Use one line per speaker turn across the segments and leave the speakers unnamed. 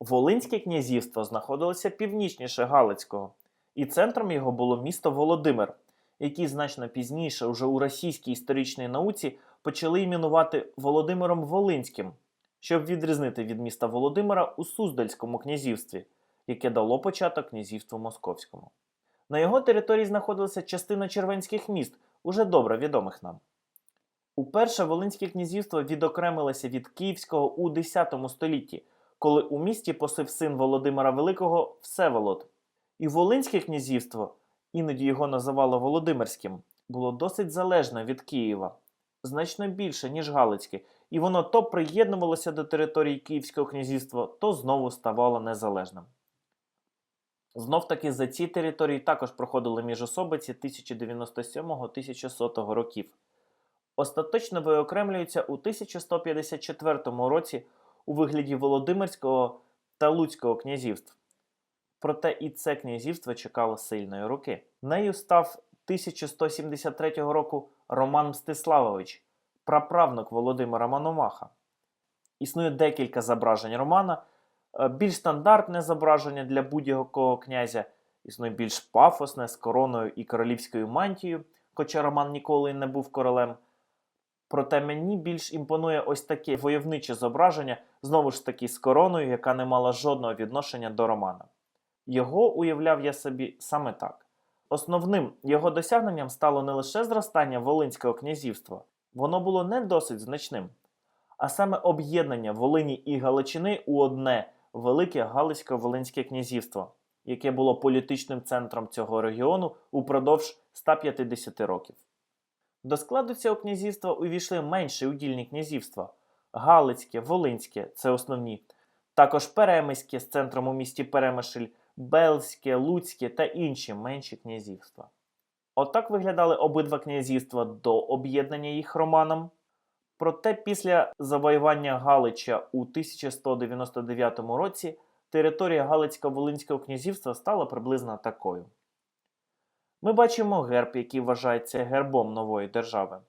Волинське князівство знаходилося північніше Галицького, і центром його було місто Володимир, який значно пізніше, уже у російській історичній науці, почали іменувати Володимиром Волинським, щоб відрізнити від міста Володимира у Суздальському князівстві, яке дало початок князівству Московському. На його території знаходилася частина червенських міст, уже добре відомих нам. Уперше Волинське князівство відокремилося від Київського у X столітті, коли у місті посив син Володимира Великого Всеволод. І Волинське князівство, іноді його називали Володимирським, було досить залежне від Києва, значно більше, ніж Галицьке, і воно то приєднувалося до території Київського князівства, то знову ставало незалежним. Знов таки за ці території також проходили міжособиці 1097-1100 років. Остаточно виокремлюються у 1154 році у вигляді Володимирського та Луцького князівств. Проте і це князівство чекало сильної руки. Нею став 1173 року Роман Мстиславович, праправнук Володимира Мономаха. Існує декілька зображень Романа. Е, Більш стандартне зображення для будь-якого князя, існує більш пафосне з короною і королівською мантією, хоча Роман ніколи не був королем. Проте мені більш імпонує ось таке войовниче зображення, знову ж таки з короною, яка не мала жодного відношення до Романа. Його уявляв я собі саме так. Основним його досягненням стало не лише зростання Волинського князівства, воно було не досить значним, а саме об'єднання Волині і Галичини у одне велике Галицько-Волинське князівство, яке було політичним центром цього регіону упродовж 150 років. До складу цього князівства увійшли менші удільні князівства Галицьке, Волинське це основні, також Перемиське з центром у місті Перемишль, Белське, Луцьке та інші менші князівства. Отак виглядали обидва князівства до об'єднання їх Романом. Проте після завоювання Галича у 1199 році територія Галицько-Волинського князівства стала приблизно такою. Ми бачимо герб, який вважається гербом нової держави.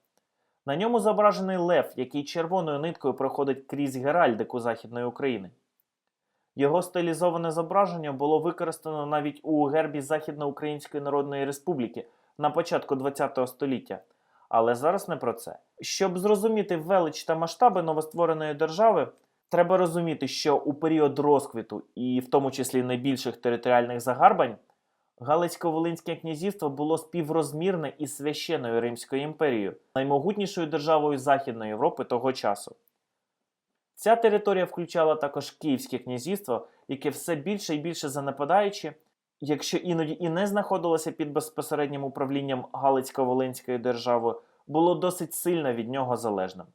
На ньому зображений лев, який червоною ниткою проходить крізь геральдику Західної України. Його стилізоване зображення було використано навіть у гербі Західноукраїнської Народної Республіки на початку ХХ століття. Але зараз не про це. Щоб зрозуміти велич та масштаби новоствореної держави, треба розуміти, що у період розквіту, і в тому числі найбільших територіальних загарбань, Галицько-Волинське князівство було співрозмірне із священною Римською імперією, наймогутнішою державою Західної Європи того часу. Ця територія включала також Київське князівство, яке все більше і більше занепадаючи, якщо іноді і не знаходилося під безпосереднім управлінням Галицько-Волинської держави, було досить сильно від нього залежним.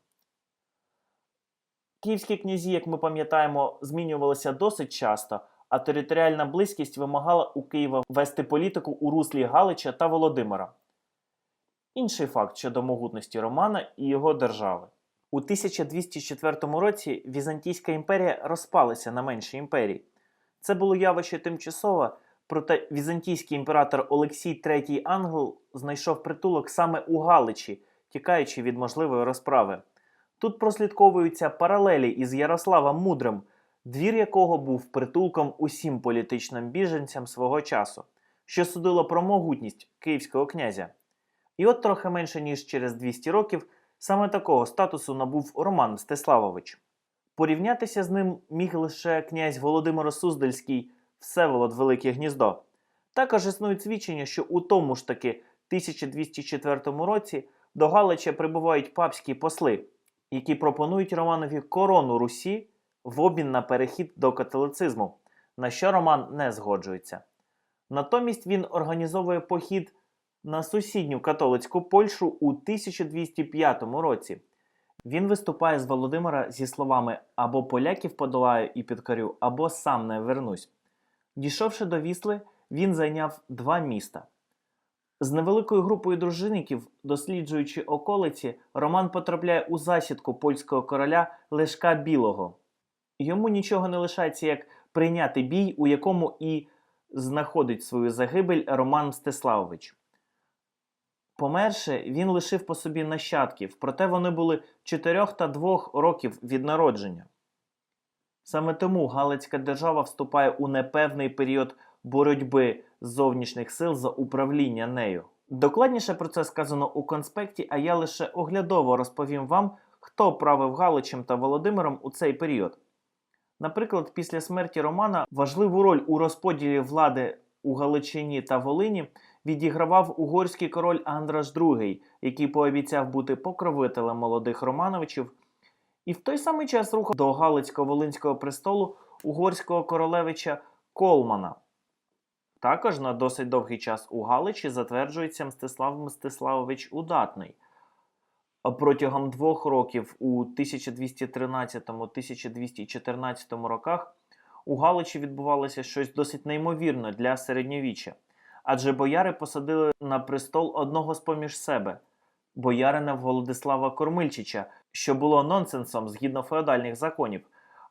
Київські князі, як ми пам'ятаємо, змінювалися досить часто, а територіальна близькість вимагала у Києва вести політику у руслі Галича та Володимира. Інший факт щодо могутності Романа і його держави. У 1204 році Візантійська імперія розпалася на менші імперії. Це було явище тимчасове, проте візантійський імператор Олексій III Англ знайшов притулок саме у Галичі, тікаючи від можливої розправи. Тут прослідковуються паралелі із Ярославом Мудрим, двір якого був притулком усім політичним біженцям свого часу, що судило про могутність київського князя. І от трохи менше ніж через 200 років саме такого статусу набув Роман Мстиславович. Порівнятися з ним міг лише князь Володимир Суздальський Всеволод Велике Гніздо. Також існують свідчення, що у тому ж таки 1204 році до Галича прибувають папські посли, які пропонують Романові корону Русі в обмін на перехід до католицизму, на що Роман не згоджується. Натомість він організовує похід на сусідню католицьку Польщу у 1205 році. Він виступає з Володимира зі словами або поляків подолаю і підкорю, або сам не вернусь. Дійшовши до Вісли, він зайняв два міста. З невеликою групою дружинників, досліджуючи околиці, Роман потрапляє у засідку польського короля Лешка Білого. Йому нічого не лишається, як прийняти бій, у якому і знаходить свою загибель Роман Мстиславович. Померше, він лишив по собі нащадків, проте вони були 4 та 2 років від народження. Саме тому Галицька держава вступає у непевний період боротьби зовнішніх сил за управління нею. Докладніше про це сказано у конспекті, а я лише оглядово розповім вам, хто правив Галичем та Володимиром у цей період. Наприклад, після смерті Романа важливу роль у розподілі влади у Галичині та Волині відігравав угорський король Андраш II, який пообіцяв бути покровителем молодих Романовичів, і в той самий час рухав до Галицько-Волинського престолу угорського королевича Колмана. Також на досить довгий час у Галичі затверджується Мстислав Мстиславович Удатний. Протягом двох років у 1213-1214 роках у Галичі відбувалося щось досить неймовірне для середньовіччя. Адже бояри посадили на престол одного з поміж себе боярина Володислава Кормильчича, що було нонсенсом згідно феодальних законів.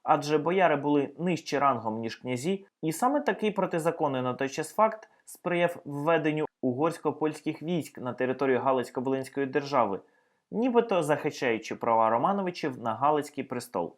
Адже бояри були нижче рангом, ніж князі, і саме такий протизаконний на той час факт сприяв введенню угорсько-польських військ на територію Галицько-Волинської держави, нібито захищаючи права Романовичів на Галицький престол.